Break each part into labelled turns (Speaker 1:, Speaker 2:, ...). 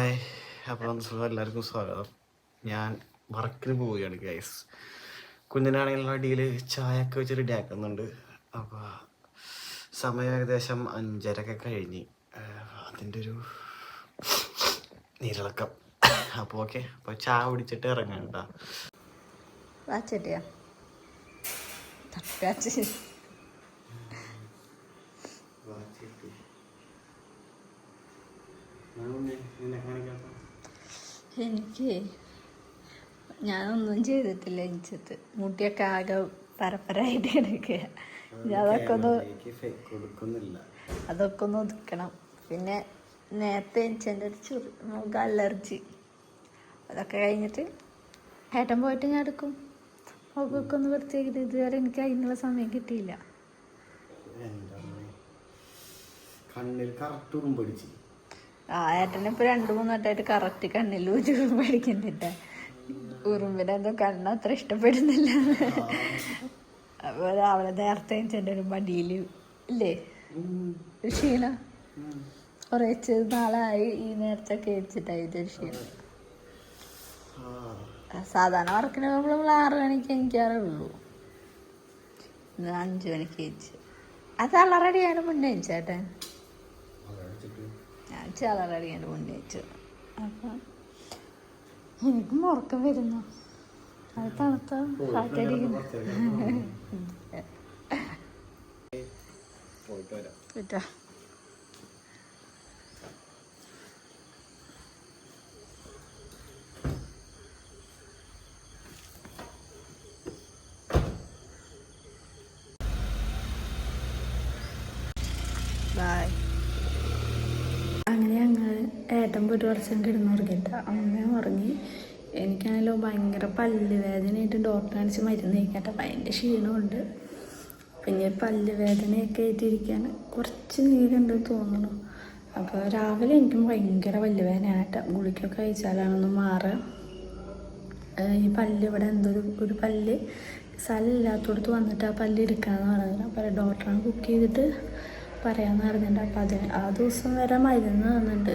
Speaker 1: Hi സുഖം എല്ലാവർക്കും സ്വാഗതം. ഞാൻ വർക്കിന് പോവുകയാണ് ഗൈസ് കുഞ്ഞിനാണെങ്കിലും അടിയിൽ ചായയൊക്കെ വെച്ച് റെഡി ആക്കുന്നുണ്ട്. അപ്പോൾ സമയം ഏകദേശം അഞ്ചരക്കെ കഴിഞ്ഞ്. അതിന്റെ ഒരു നീരിളക്കം. അപ്പോൾ ഓക്കെ അപ്പോൾ ചായ കുടിച്ചിട്ട് ഇറങ്ങാം കേട്ടോ.
Speaker 2: എനിക്ക് ഞാനൊന്നും ചെയ്തിട്ടില്ല എനിച്ചത് മുടിയൊക്കെ ആകെ പരപ്പരായിട്ട് എടുക്കുക അതൊക്കെ ഒന്ന് അതൊക്കെ ഒന്ന് ഒതുക്കണം. പിന്നെ നേരത്തെ എനിച്ചെന്റെ ഒരു ചെറു മുഖ അലർജി. അതൊക്കെ കഴിഞ്ഞിട്ട് ഏട്ടൻ പോയിട്ട് ഞാൻ എടുക്കും. മുഖമൊക്കെ ഒന്ന് വൃത്തിയാക്കിയിട്ട് ഇതുവരെ എനിക്ക് അതിനുള്ള സമയം കിട്ടിയില്ല.
Speaker 1: കണ്ണിൽ കറക്റ്റ് ഉറുമ്പടിച്ച്
Speaker 2: ആ ഏട്ടനെ ഇപ്പൊ രണ്ടു മൂന്ന് വട്ടമായിട്ട് കറക്റ്റ് കണ്ണിൽ പഠിക്കുന്നുണ്ട്. ഉറുമ്പിനെ എന്തോ കണ്ണ് അത്ര ഇഷ്ടപ്പെടുന്നില്ല. അപ്പൊ രാവിലെ നേരത്തെ ചെന്റെ ഒരു മടിയിൽ ഇല്ലേ? ക്ഷീണ? കുറച്ച് നാളായി ഈ നേരത്തെ കഴിച്ചിട്ടായി ക്ഷീണ. സാധാരണ വർക്കിന് പോകുമ്പോൾ നമ്മൾ ആറ് മണിക്ക് എനിക്കാറുള്ളൂ ഉള്ളൂ. അഞ്ചു മണിക്ക് കഴിച്ച് അത് അളറടിയാണ് മുന്നേ ചേട്ടൻ ഞാൻ ചിലറടിയാണ് മുന്നേ വെച്ചു അപ്പം എനിക്കും ഉറക്കം വരുന്നു. അത് തണുത്ത കാറ്റടിക്കുന്നു. പറ്റാ ഞങ്ങൾ ഏട്ടൻ പോയിട്ട് കുറച്ചും കിടന്നുറങ്ങിയിട്ട് അമ്മയും ഉറങ്ങി. എനിക്കാണല്ലോ ഭയങ്കര പല്ല് വേദനയായിട്ട് ഡോക്ടറെ കാണിച്ച് മരുന്ന് കഴിക്കട്ടെ ഭയങ്കര ക്ഷീണമുണ്ട്. പിന്നെ പല്ല് വേദനയൊക്കെ ആയിട്ടിരിക്കാൻ കുറച്ച് നീരുണ്ട് തോന്നുന്നു. അപ്പോൾ രാവിലെ എനിക്കും ഭയങ്കര പല്ല് വേദനയാണ് കേട്ടോ ഗുളിക്കൊക്കെ കഴിച്ചാലാണൊന്ന് മാറുക ഈ പല്ല് ഇവിടെ എന്തൊരു ഒരു പല്ല് സ്ഥലമില്ലാത്തടത്ത് വന്നിട്ട് ആ പല്ല് എടുക്കാമെന്ന് പറയുന്നത് അപ്പോൾ ഡോക്ടറാണ് കുക്ക് ചെയ്തിട്ട് പറയാമെന്ന് പറഞ്ഞിട്ടുണ്ട്. അപ്പോൾ അതിന് ആ ദിവസം വരെ മരുന്ന് തന്നിട്ടുണ്ട്.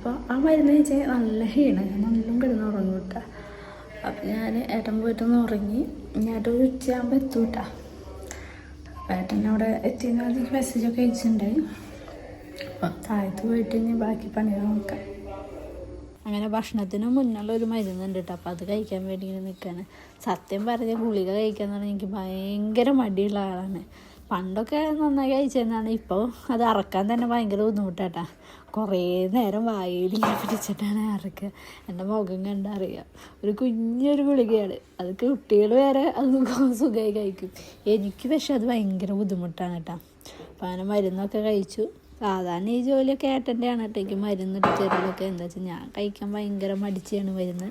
Speaker 2: അപ്പോൾ ആ മരുന്ന് വെച്ചാൽ നല്ല ക്ഷീണം. ഞാൻ നല്ലോണം കിടന്ന് ഉറങ്ങും കേട്ടോ. അപ്പം ഞാൻ ഏട്ടൻ പോയിട്ടൊന്ന് ഉറങ്ങി. ഒരു ഉച്ചയാകുമ്പോൾ എത്തും കേട്ടോ. അപ്പോൾ ഏട്ടൻ അവിടെ എത്തിയെന്ന് എനിക്ക് മെസ്സേജൊക്കെ അയച്ചിട്ടുണ്ടായി. അപ്പോൾ താഴത്ത് പോയിട്ട് ഇനി ബാക്കി പണികൾ നോക്കാം. അങ്ങനെ ഭക്ഷണത്തിന് മുന്നുള്ള ഒരു മരുന്നുണ്ട് കേട്ടോ. അപ്പോൾ അത് കഴിക്കാൻ വേണ്ടി ഇങ്ങനെ നിൽക്കുകയാണ്. സത്യം പറഞ്ഞ ഗുളിക കഴിക്കാന്ന് പറഞ്ഞാൽ എനിക്ക് ഭയങ്കര മടിയുള്ള ആളാണ്. പണ്ടൊക്കെ നന്നായി കഴിച്ചതെന്നാണ് ഇപ്പോൾ അത് അറക്കാൻ തന്നെ ഭയങ്കര ബുദ്ധിമുട്ടാട്ടാ. കുറേ നേരം വായിൽ പിടിച്ചിട്ടാണ് അറക്കുക. എന്റെ മുഖം കണ്ടറിയാം ഒരു കുഞ്ഞൊരു ഗുളികയാണ്. അത് കുട്ടികൾ വരെ അത് സുഖമായി കഴിക്കും. എനിക്ക് പക്ഷെ അത് ഭയങ്കര ബുദ്ധിമുട്ടാണ് കേട്ടോ. അപ്പോൾ അങ്ങനെ മരുന്നൊക്കെ കഴിച്ചു. സാധാരണ ഈ ജോലിയൊക്കെ ഏട്ടന്റെ ആണ് കേട്ടോ മരുന്ന് തരലൊക്കെ എന്താ വെച്ചാൽ ഞാൻ കഴിക്കാൻ ഭയങ്കര മടിച്ചാണ് മരുന്ന്.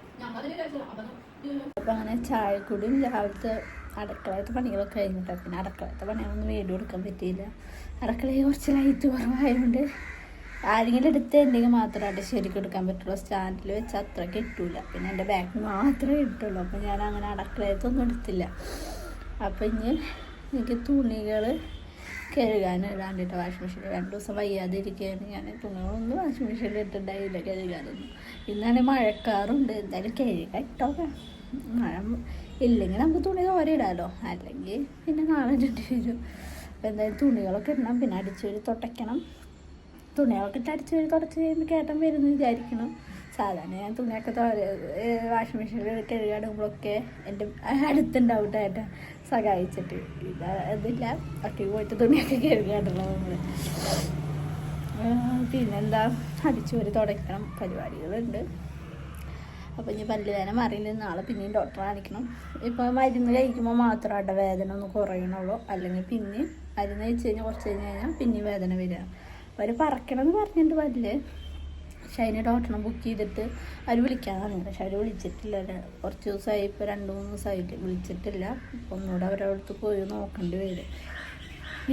Speaker 2: അപ്പം അങ്ങനെ ചായക്കുടിയും രാവിലത്തെ അടുക്കളത്തെ പണികളൊക്കെ കഴിഞ്ഞിട്ടാണ് പിന്നെ അടുക്കളത്തെ പണികളൊന്നും വീഡിയോ എടുക്കാൻ പറ്റിയില്ല. അടുക്കളയിൽ കുറച്ച് ലൈറ്റ് കുറവായതുകൊണ്ട് ആരെങ്കിലും എടുത്ത് എന്തെങ്കിലും മാത്രമായിട്ട് ശരിക്കും എടുക്കാൻ പറ്റുള്ളൂ. സ്റ്റാൻഡിൽ വെച്ച് അത്ര കിട്ടൂല. പിന്നെ എന്റെ ബാഗ് മാത്രമേ കിട്ടുള്ളൂ. അപ്പം ഞാൻ അങ്ങനെ അടുക്കളയത്തൊന്നും എടുത്തില്ല. അപ്പം ഇനി എനിക്ക് തുണികൾ കഴുകാൻ ഇടാണ്ടിട്ട് വാഷിംഗ് മെഷീനിൽ രണ്ട് ദിവസം വയ്യാതെ ഇരിക്കുകയാണ് ഞാൻ തുണികളൊന്നും വാഷിംഗ് മെഷീനിൽ ഇട്ടിട്ടുണ്ടായില്ല കഴുകാനൊന്നും. ഇന്നാണ് മഴക്കാറുണ്ട് എന്തായാലും കഴുകാൻ ഇട്ടോ മഴ ഇല്ലെങ്കിൽ നമുക്ക് തുണി തോരെ ഇടാമല്ലോ അല്ലെങ്കിൽ പിന്നെ നാളെ ചുറ്റി വരും. അപ്പോൾ എന്തായാലും തുണികളൊക്കെ ഇടണം പിന്നെ അടിച്ചു വരി തുടയ്ക്കണം. തുണികളൊക്കെ ഇട്ട് അടിച്ചു വരി തുടച്ച് കഴിയുമ്പോൾ കേട്ടം വരുന്നു വിചാരിക്കണം. സാധാരണ ഞാൻ തുണിയൊക്കെ വാഷിംഗ് മെഷീനിൽ കഴുകാടുമ്പോഴൊക്കെ എന്റെ അടുത്തുണ്ടാവും ഏട്ടൻ സഹായിച്ചിട്ട്. ഇത് അതില്ല. ഒറ്റയ്ക്ക് പോയിട്ട് തുണിയൊക്കെ കഴുകാടുള്ളൂ നമ്മൾ പിന്നെന്താ? അടിച്ചു വരി തുടയ്ക്കണം. പരിപാടികളുണ്ട്. അപ്പോൾ ഇനി പല്ലുവേദന മാറിയില്ല നാളെ പിന്നെയും ഡോക്ടറെ കാണിക്കണം. ഇപ്പോൾ മരുന്ന് കഴിക്കുമ്പോൾ മാത്രം അവിടെ വേദന ഒന്ന് കുറയണുള്ളൂ. അല്ലെങ്കിൽ പിന്നെ മരുന്ന് കഴിച്ച് കഴിഞ്ഞാൽ കുറച്ച് കഴിഞ്ഞ് കഴിഞ്ഞാൽ പിന്നെയും വേദന വരിക. അവർ പറക്കണം എന്ന് പറഞ്ഞിട്ട് പല്ല്. അതിന് ഡോക്ടറെ ബുക്ക് ചെയ്തിട്ട് അവർ പറഞ്ഞത് പക്ഷെ അവർ വിളിച്ചിട്ടില്ല. കുറച്ച് ദിവസമായി ഇപ്പോൾ രണ്ട് മൂന്ന് ദിവസമായിട്ട് വിളിച്ചിട്ടില്ല. അപ്പോൾ ഒന്നുകൂടെ അവരവിടുത്ത് പോയി നോക്കേണ്ടി വരും.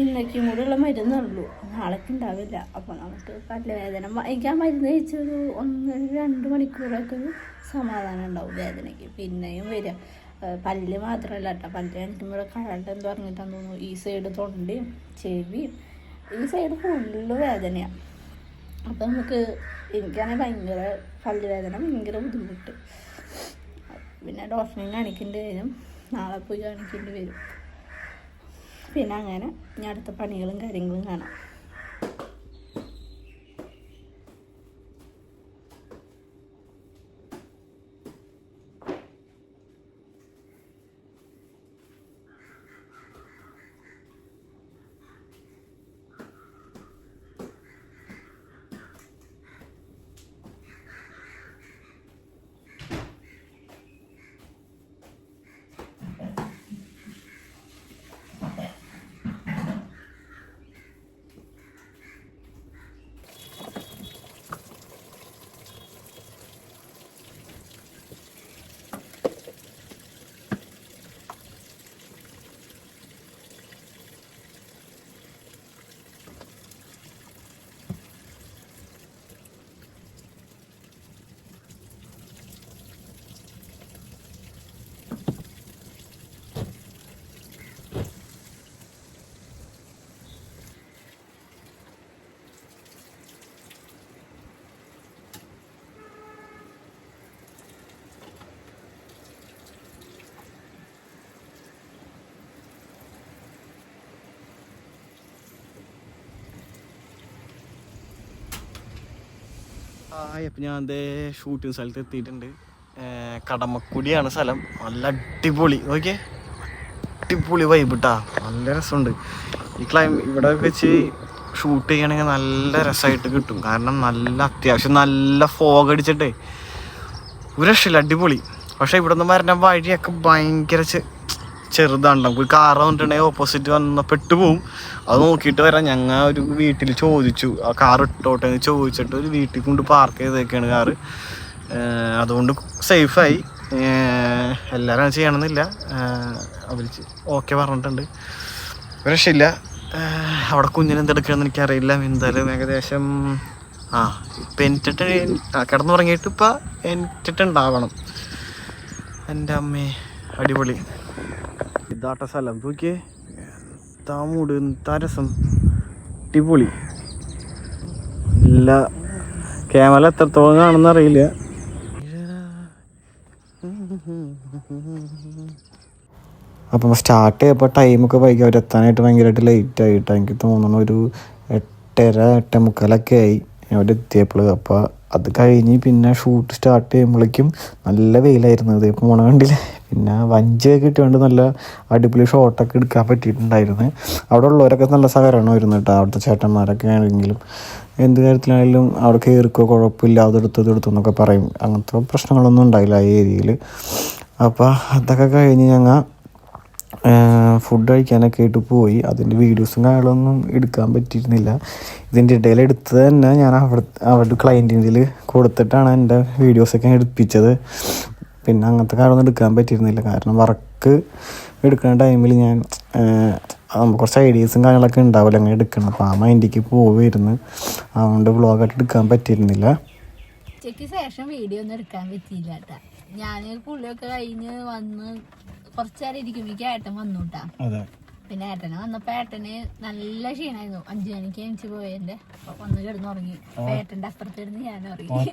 Speaker 2: ഇന്നേക്കും കൂടെ ഉള്ള മരുന്നുള്ളൂ. നാളേക്ക് ഉണ്ടാവില്ല. അപ്പോൾ നമുക്ക് പല്ലുവേദന വേദന എനിക്ക് ആ മരുന്ന് കഴിച്ചൊരു ഒന്ന് രണ്ട് മണിക്കൂറൊക്കെ ഒരു സമാധാനം ഉണ്ടാവും വേദനയ്ക്ക്. പിന്നെയും വരിക പല്ല് മാത്രമല്ല കേട്ടോ. പല്ല് കാണിക്കുമ്പോൾ കഴണ്ട് എന്ന് പറഞ്ഞിട്ടാന്ന് തോന്നുന്നു. ഈ സൈഡ് തൊണ്ടയും ചെവിയും ഈ സൈഡ് ഫുള്ള് വേദനയാണ് അപ്പം നമുക്ക് എനിക്കാണെങ്കിൽ ഭയങ്കര പല്ലുവേദന ഭയങ്കര ബുദ്ധിമുട്ട്. പിന്നെ ഡോക്ടറിനെ കാണിക്കേണ്ടി വരും. നാളെ പോയി കാണിക്കേണ്ടി വരും. പിന്നെ അങ്ങനെ ഞാൻ അടുത്ത പണികളും കാര്യങ്ങളും കാണാം.
Speaker 1: ഹായ് അപ്പം ഞാൻ അതേ ഷൂട്ടിംഗ് സ്ഥലത്ത് എത്തിയിട്ടുണ്ട്. കടമക്കുടിയാണ് സ്ഥലം. നല്ല അടിപൊളി. ഓക്കെ അടിപൊളി വൈബിട്ടാ നല്ല രസമുണ്ട്. ഈ ക്ലൈം ഇവിടെ വെച്ച് ഷൂട്ട് ചെയ്യണമെങ്കിൽ നല്ല രസമായിട്ട് കിട്ടും. കാരണം നല്ല അത്യാവശ്യം നല്ല ഫോഗ് അടിച്ചിട്ടേ. ഒരു രക്ഷയില്ല അടിപൊളി. പക്ഷേ ഇവിടെ നിന്ന് വരുന്ന വഴിയൊക്കെ ഭയങ്കര ചെ- ചെറുതാണ് നമുക്ക് കാർ വന്നിട്ടുണ്ടെങ്കിൽ ഓപ്പോസിറ്റ് വന്ന പെട്ടുപോകും അത് നോക്കിയിട്ട് വരാം. ഞങ്ങൾ ഒരു വീട്ടിൽ ചോദിച്ചു. ആ കാർ ഇട്ടോട്ടെ എന്ന് ചോദിച്ചിട്ട് ഒരു വീട്ടിൽ കൊണ്ട് പാർക്ക് ചെയ്തേക്കാണ് കാറ് അതുകൊണ്ട് സേഫായി എല്ലാവരും ചെയ്യണമെന്നില്ല. അവർ ഓക്കെ പറഞ്ഞിട്ടുണ്ട്. രക്ഷയില്ല അവിടെ കുഞ്ഞിനെന്തെടുക്കണമെന്ന് എനിക്കറിയില്ല. എന്തായാലും ഏകദേശം ആ ഇപ്പം എനിട്ടിട്ട് ആ കിടന്നുറങ്ങിയിട്ട് ഇപ്പം എനിട്ടിട്ടുണ്ടാവണം. എന്റെ അമ്മേ അടിപൊളി. ഇതാട്ട സ്ഥലം. നോക്കിയേ. താമൂട് തരസം രസം? അടിപൊളി. ഇല്ല. ക്യാമറ എത്രത്തോളം കാണുന്ന അറിയില്ല. അപ്പം സ്റ്റാർട്ട് ചെയ്തപ്പോൾ ടൈമൊക്കെ വൈകി. അവരെത്താനായിട്ട് ഭയങ്കരമായിട്ട് ലേറ്റ് ആയിട്ട് എനിക്ക് തോന്നുന്നു ഒരു എട്ടര എട്ട മുക്കാലൊക്കെ ആയി. അവിടെ എത്തിയപ്പോൾ അപ്പോൾ അത് കഴിഞ്ഞ് പിന്നെ ഷൂട്ട് സ്റ്റാർട്ട് ചെയ്യുമ്പോഴേക്കും നല്ല വെയിലായിരുന്നു. ഇത് പോണ കണ്ടില്ലേ? പിന്നെ വഞ്ചിയൊക്കെ ഇട്ടുകൊണ്ട് നല്ല അടിപൊളി ഷോട്ടൊക്കെ എടുക്കാൻ പറ്റിയിട്ടുണ്ടായിരുന്നു. അവിടെ ഉള്ളവരൊക്കെ നല്ല സഹകരണമായിരുന്നു കേട്ടോ അവിടുത്തെ ചേട്ടന്മാരൊക്കെ ആണെങ്കിലും. എന്ത് കാര്യത്തിലാണെങ്കിലും അവിടെ കയറിക്കോ കുഴപ്പമില്ല അതെടുത്തു ഇതെടുത്തു എന്നൊക്കെ പറയും. അങ്ങനത്തെ പ്രശ്നങ്ങളൊന്നും ഉണ്ടായില്ല ആ ഏരിയയിൽ അപ്പോൾ അതൊക്കെ കഴിഞ്ഞ് ഞങ്ങൾ ഫുഡ് കഴിക്കാനൊക്കെ ആയിട്ട് പോയി. അതിന്റെ വീഡിയോസും കാര്യങ്ങളൊന്നും എടുക്കാൻ പറ്റിയിരുന്നില്ല. ഇതിന്റെ ഇടയിൽ എടുത്തത് തന്നെ ഞാൻ അവിടെ അവരുടെ ക്ലയന്റിന്റെ കൊടുത്തിട്ടാണ് എന്റെ വീഡിയോസൊക്കെ എടുപ്പിച്ചത്. പിന്നെ അങ്ങനത്തെ കാര്യമൊന്നും എടുക്കാൻ പറ്റിയിരുന്നില്ല. കാരണം വർക്ക് എടുക്കുന്ന ടൈമിൽ ഞാൻ കുറച്ച് ഐഡിയസും കാര്യങ്ങളൊക്കെ ഉണ്ടാവില്ല അങ്ങനെ എടുക്കണം അപ്പോൾ ആ മൈൻഡിക്ക് പോവുമായിരുന്നു അതുകൊണ്ട് വ്ളോഗായിട്ട് എടുക്കാൻ പറ്റിയിരുന്നില്ല.
Speaker 2: ഉച്ചയ്ക്ക് ശേഷം വീഡിയോ ഒന്നും എടുക്കാൻ പറ്റിയില്ല കേട്ടാ ഞാൻ പുള്ളിയൊക്കെ കഴിഞ്ഞ് വന്ന് കുറച്ചു നേരം ഇരിക്കുമ്പോഴേക്ക് ഏട്ടൻ വന്നു കേട്ടാ
Speaker 1: അതെ.
Speaker 2: പിന്നെ ഏട്ടന് വന്നപ്പോ ഏട്ടന് നല്ല ക്ഷീണായിരുന്നു. അഞ്ചു മണിക്ക് എണിച്ച് പോയതിന്റെ ഒന്ന് കിടന്നുറങ്ങി. ഏട്ടന്റെ അപ്പുറത്ത് ഇരുന്ന് ഞാൻ ഉറങ്ങി.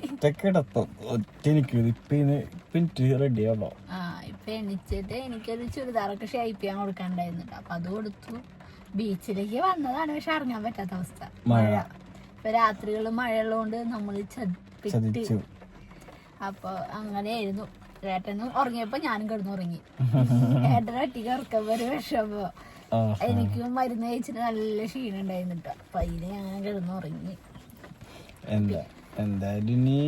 Speaker 1: റെഡി ആവോ
Speaker 2: ആ ഇപ്പൊ എണിച്ചിട്ട് എനിക്കത് ചുരിദാറൊക്കെ ഷേപ്പ് ചെയ്യാൻ കൊടുക്കാണ്ടായിരുന്നു ട്ടോ. അപ്പൊ അത് കൊടുത്തു. ബീച്ചിലേക്ക് വന്നതാണ് പക്ഷെ ഇറങ്ങാൻ പറ്റാത്ത അവസ്ഥ.
Speaker 1: മഴ.
Speaker 2: ഇപ്പൊ രാത്രികളിൽ മഴയുള്ളതുകൊണ്ട് നമ്മൾ
Speaker 1: ചതിച്ചു.
Speaker 2: അപ്പൊ അങ്ങനെയായിരുന്നു. ഏട്ടനും ഉറങ്ങിയപ്പോ ഞാനും കിടന്നുറങ്ങി. ഏട്ടൻ ഒറ്റയ്ക്ക് ഉറക്കം ഒരു വിഷമോ. എനിക്കും മരുന്ന് കഴിച്ചിട്ട് നല്ല ക്ഷീണം ഉണ്ടായിരുന്നിട്ട അപ്പൊ അതിന് ഞാൻ കിടന്നുറങ്ങി.
Speaker 1: എന്താ എന്തായാലും ഇനി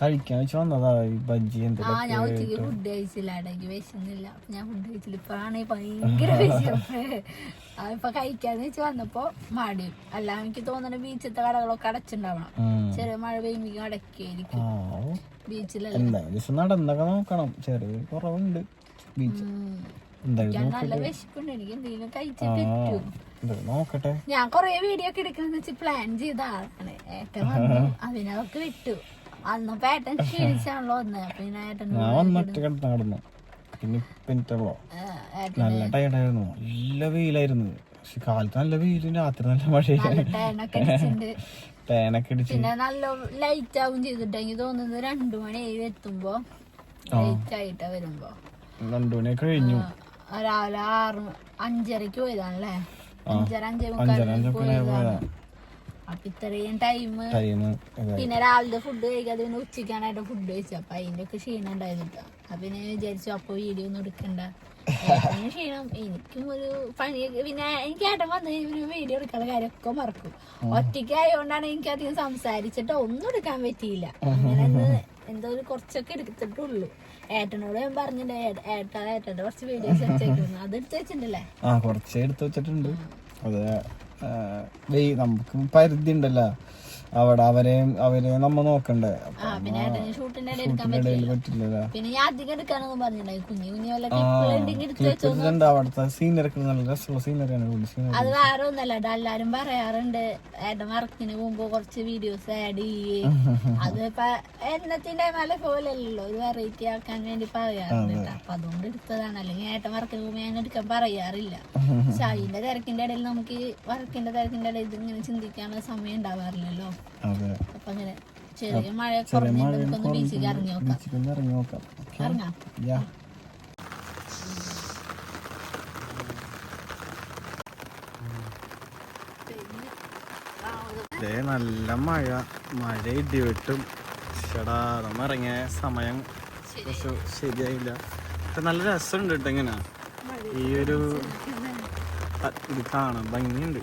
Speaker 1: കഴിക്കാൻ വെച്ച് വന്നതാ ഈ ബജ്ജി
Speaker 2: ആ ഞാൻ ഉച്ചയ്ക്ക് ഫുഡ് കഴിച്ചില്ല. എനിക്ക് വിശന്നില്ല. ഞാൻ ഫുഡ് കഴിച്ചില്ല. ഇപ്പഴാണ് ഭയങ്കര അതിപ്പോ കഴിക്കാന്ന് വെച്ച് വന്നപ്പോ മടിയും അല്ല എനിക്ക് തോന്നുന്നു ബീച്ചിലത്തെ കടകളൊക്കെ അടച്ചിണ്ടാവണം. ചെറിയ മഴ പെയ്യുമ്പോ അടക്കിയായിരിക്കും. ബീച്ചിലല്ല
Speaker 1: നടന്നൊക്കെ നോക്കണം. ചെറിയ കുറവുണ്ട്. ബീച്ച് നോക്കട്ടെ.
Speaker 2: ഞാൻ കൊറേ വീഡിയോ ഒക്കെ എടുക്കാന്ന് വെച്ച് പ്ലാൻ ചെയ്ത ആളാണ് ഏട്ടൻ വന്നു. അതിനതൊക്കെ വിട്ടു. അന്ന് ഏട്ടൻ ക്ഷീണിച്ചാണല്ലോ അപ്പൊ പിന്നെ ഏട്ടൻ
Speaker 1: കിടന്ന് നല്ല ടയർഡായിരുന്നു നല്ല വെയിലായിരുന്നു. പക്ഷെ കാലത്ത് നല്ല വെയിലും രാത്രി നല്ല അടിച്ച്.
Speaker 2: പിന്നെ നല്ല ലൈറ്റ് ആവും ചെയ്തിട്ടെങ്കിൽ തോന്നുന്നത് രണ്ടു മണി എത്തുമ്പോ ലൈറ്റ് ആയിട്ടാ വരുമ്പോ.
Speaker 1: രണ്ടു മണിയൊക്കെ കഴിഞ്ഞു.
Speaker 2: രാവിലെ ആറ് അഞ്ചരക്ക് പോയതാണല്ലേ? അഞ്ചര അഞ്ചേ മുക്കാലിന് അപ്പൊ ഇത്രയും ടൈം പിന്നെ രാവിലത്തെ ഫുഡ് കഴിക്കാതെ പിന്നെ ഉച്ചക്കാണായിട്ട് ഫുഡ് കഴിച്ചു അപ്പൊ അതിന്റെ ഒക്കെ ക്ഷീണം ഉണ്ടായിരുന്നു. അപ്പൊ പിന്നെ ഞാൻ വിചാരിച്ചു അപ്പൊ വീഡിയോ ഒന്നും എടുക്കണ്ട. ക്ഷീണം. എനിക്കും ഒരു പണി പിന്നെ എനിക്ക് ഏട്ടൻ വന്നു കഴിഞ്ഞാൽ വീഡിയോ എടുക്കാനുള്ള കാര്യമൊക്കെ മറക്കും. ഒറ്റയ്ക്ക് ആയതുകൊണ്ടാണ് എനിക്ക് അധികം സംസാരിച്ചിട്ട് ഒന്നും എടുക്കാൻ പറ്റിയില്ല. അങ്ങനെ എന്തോ ഒരു കുറച്ചൊക്കെ എടുത്തിട്ടുള്ളൂ. ഏട്ടനോട് ഞാൻ പറഞ്ഞിട്ടുണ്ട് ഏട്ട ഏട്ടാ ഏട്ടന്റെ കുറച്ച് വീഡിയോസ് വെച്ചേക്കുന്നു അത് എടുത്ത് വെച്ചിട്ടുണ്ടല്ലേ?
Speaker 1: ആ കുറച്ച് എടുത്ത് വെച്ചിട്ടുണ്ട്. അത് നമുക്ക് പരിധി ഉണ്ടല്ലോ. അവിടെ അവരെയും അവരെ നമ്മ നോക്കണ്ടേ?
Speaker 2: പറ്റില്ല
Speaker 1: പറ്റില്ലല്ലോ.
Speaker 2: പിന്നെ ഞാൻ അധികം എടുക്കാനൊന്നും പറഞ്ഞിട്ടുണ്ടായി കുഞ്ഞു കുഞ്ഞു വല്ല ക്ലിപ്പുകളുണ്ടെങ്കിൽ എടുത്ത് വെച്ചോ
Speaker 1: ക്ലിപ്പിലുണ്ട് അവിടുത്തെ സീനറി നല്ല രസമുള്ള സീനറിയാണ്
Speaker 2: അത് വേറെ ഒന്നല്ല എല്ലാരും പറയാറുണ്ട്. ഏട്ടൻ വർക്കിന് പോകുമ്പോ കുറച്ച് വീഡിയോസ് ആഡ് ചെയ്യേ. അത് ഇപ്പൊ എന്നത്തിന്റെ മല പോലല്ലോ ഒരു വെറൈറ്റി ആക്കാൻ വേണ്ടി പറയാറുണ്ട്. അപ്പൊ അതുകൊണ്ട് എടുത്തതാണ്. അല്ലെങ്കിൽ ഏട്ടൻ വർക്കിന് പോകുമ്പോ ഞാൻ എടുക്കാൻ പറയാറില്ല. പക്ഷെ അതിന്റെ തിരക്കിന്റെ ഇടയിൽ നമുക്ക് വർക്കിന്റെ തിരക്കിന്റെ ഇടയിൽ ഇങ്ങനെ ചിന്തിക്കാനുള്ള സമയം ഉണ്ടാവാറില്ലല്ലോ.
Speaker 1: അതെ.
Speaker 2: അപ്പൊ അങ്ങനെ ചെറിയ മഴ കുറഞ്ഞിട്ട് നമുക്കൊന്ന് ബീച്ചിൽ ഇറങ്ങി നോക്കാം.
Speaker 1: ബീച്ചിൽ ഇറങ്ങി നോക്കാം. ഓക്കെ?
Speaker 2: ഇറങ്ങാം
Speaker 1: യാ. ദേ നല്ല മഴ. മഴ ഇടിവെട്ടും. ചേടാ നമ്മ ഇറങ്ങിയ സമയം കുറച്ച് ശരിയായില്ല. പക്ഷെ നല്ല രസമുണ്ട് കേട്ടോ ഇങ്ങനെ. ഈ ഒരു ഇത് കാണാൻ ഭംഗിയുണ്ട്.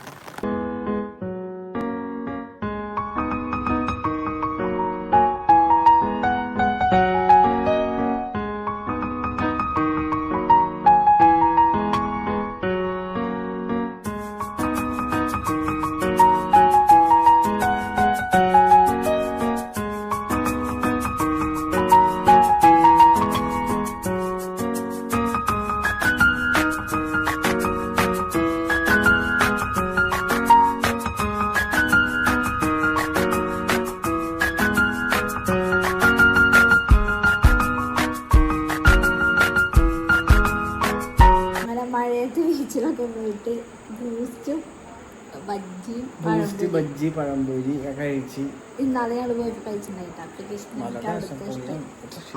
Speaker 1: പഴംപൊരി കഴിച്ച്
Speaker 2: ഇന്നാളെ ഞങ്ങൾ പോയിട്ട് കഴിച്ചിട്ടുണ്ടായിട്ട്.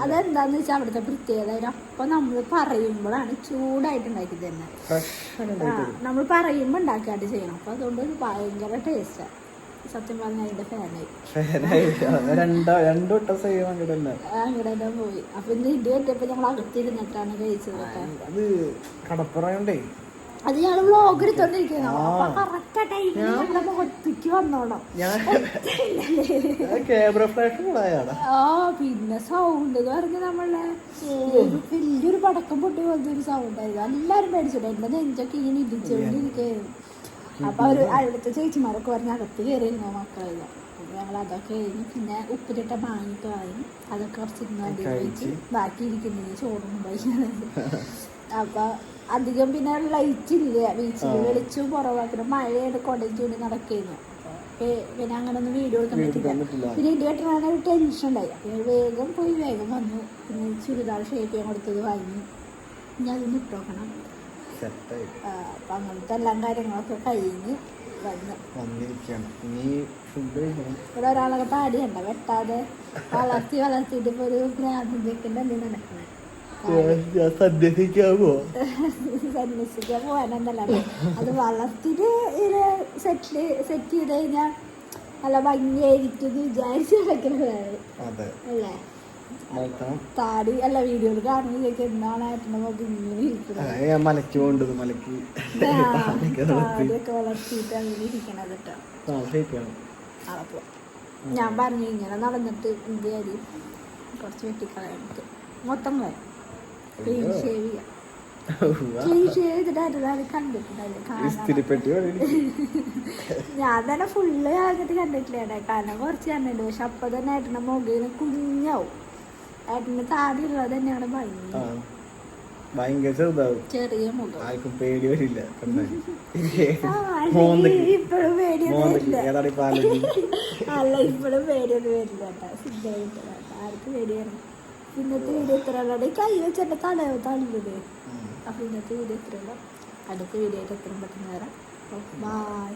Speaker 2: അതെന്താന്ന് വെച്ചാൽ അവിടുത്തെ പ്രത്യേകത അപ്പൊ നമ്മൾ പറയുമ്പോഴാണ് ചൂടായിട്ട് ഉണ്ടാക്കി തന്നെ നമ്മൾ പറയുമ്പോൾ ഉണ്ടാക്കാണ്ട് ചെയ്യണം. അപ്പൊ അതുകൊണ്ട് ഒരു ഭയങ്കര ടേസ്റ്റാണ് സത്യം പറഞ്ഞാൽ അതിന്റെ ഫാനായി
Speaker 1: രണ്ടോ വട്ടം
Speaker 2: പോയി. അപ്പൊ ഇന്ന് ഇടി പറ്റിയപ്പോ ഞങ്ങൾ അകത്തിരുന്നിട്ടാണ് കഴിച്ചത്
Speaker 1: അത് കടപ്പുറയുണ്ടേ
Speaker 2: അത് ഞങ്ങൾ വ്ലോഗ് എടുത്തോണ്ടിരിക്കുന്നു അപ്പൊ കറക്റ്റ് ടൈമിൽ ഞങ്ങളുടെ മുഖത്തേക്ക് വന്നോണം
Speaker 1: ഞാൻ ക്യാമറ ഫ്ലാഷ്
Speaker 2: ആ പിന്നെ സൗണ്ട് എന്ന് പറഞ്ഞ നമ്മളെ വലിയൊരു പടക്കം പൊട്ടി പോലത്തെ ഒരു സൗണ്ട് ആയിരുന്നു. എല്ലാരും പേടിച്ചിട്ട് എന്റെ നെഞ്ചൊക്കെ ഇങ്ങനെ ഇടിച്ചോണ്ടിരിക്കുന്നു അപ്പൊ അവർ അവിടുത്തെ ചേച്ചിമാരൊക്കെ പറഞ്ഞ അകത്ത് കയറിയിരുന്നു മക്കളെല്ല. ഞങ്ങൾ അതൊക്കെ കഴിഞ്ഞ് പിന്നെ ഉപ്പിലിട്ട മാങ്ങയൊക്കെ വാങ്ങി അതൊക്കെ കുറച്ച് ഇന്നാണ്ട് കഴിച്ച്. ബാക്കി ഇരിക്കുന്നത് ചോറും കഴിക്കാനുണ്ട് അപ്പൊ അധികം പിന്നെ ലൈറ്റ് ഇല്ല. ബീച്ചിൽ വെളിച്ചവും കുറവാക്കണം മഴയുടെ കൊടയും ചൂടി നടക്കുന്നു പിന്നെ അങ്ങനെ ഒന്നും വീഡിയോ എടുക്കാൻ പറ്റില്ല.
Speaker 1: പിന്നെ
Speaker 2: പിന്നെ ഇടിവെട്ടണ ഒരു ടെൻഷൻ ഉണ്ടായി. അപ്പൊ വേഗം പോയി വേഗം വന്നു. പിന്നെ ചുരിദാർ ഷേപ്പ് ചെയ്യാൻ കൊടുത്തത് വാങ്ങി. ഇനി അത് ഇട്ടോക്കണം അപ്പം അങ്ങനത്തെ എല്ലാം കാര്യങ്ങളൊക്കെ കഴിഞ്ഞ് വന്ന്.
Speaker 1: വന്നിരിക്കുകയാണ് ഇനി ഫുഡ്
Speaker 2: ഇവിടെ ഒരാളൊക്കെ താടി കണ്ട വെട്ടാതെ വളർത്തി വളർത്തിയിട്ട് ഇപ്പൊ ഒരു ഭ്രാന്തിന്റെ എന്ത് നടക്കണേ.
Speaker 1: ഞാൻ സന്ധ്യസിക്കാമോ
Speaker 2: സന്യസിക്കാൻ പോകാനെന്നല്ല അത് വളർത്തിട്ട് ഇത് സെറ്റിൽ സെറ്റ് ചെയ്ത് കഴിഞ്ഞാൽ നല്ല ഭംഗിയായിരിക്കും വിചാരിച്ച്
Speaker 1: വെക്കുന്നതാണ്
Speaker 2: അല്ലേ? താടി അല്ല വീഡിയോയിൽ കാണുമ്പോഴേക്ക് എന്താണ് ഇങ്ങനെ ഇരിക്കുന്നത്?
Speaker 1: മലക്ക് പോകേണ്ടത് മലക്ക്.
Speaker 2: താടിയൊക്കെ വളർത്തിയിട്ട് അങ്ങനെ ഇരിക്കണത് കേട്ടോ.
Speaker 1: നാളെ കഴിക്കണം
Speaker 2: അപ്പൊ ഞാൻ പറഞ്ഞു ഇങ്ങനെ നടന്നിട്ട് എന്ത് കാര്യം? കുറച്ച് വെട്ടിക്കളയാണ് മൊത്തം വരാം ഞാൻ തന്നെ ഫുള്ള് ആകത്ത് കണ്ടിട്ടില്ല കാരണം കുറച്ച് കണ്ടിട്ട് പക്ഷെ അപ്പൊ തന്നെ ഏട്ടന്റെ മുകളിൽ കുഞ്ഞാവും ഏട്ടന്റെ താടിയുള്ളത് തന്നെയാണ് ഭയങ്കര
Speaker 1: ഭയങ്കര ചെറുതാവും.
Speaker 2: ചെറിയ
Speaker 1: ആർക്കും പേടി വരില്ല.
Speaker 2: ഇപ്പോഴും പേടിയൊന്നും വരില്ല. കേട്ടോ. ആർക്ക് ഇന്നത്തെ വീഡിയോ ഇത്ര ഉള്ളത് കൈ വെച്ചെന്റെ തല തള്ളുന്നത് അപ്പൊ ഇന്നത്തെ വീഡിയോ ഇത്ര ഉള്ളു അടുത്ത വീഡിയോ ആയിട്ട് എത്രയും പെട്ടെന്ന് വരാം. ബൈ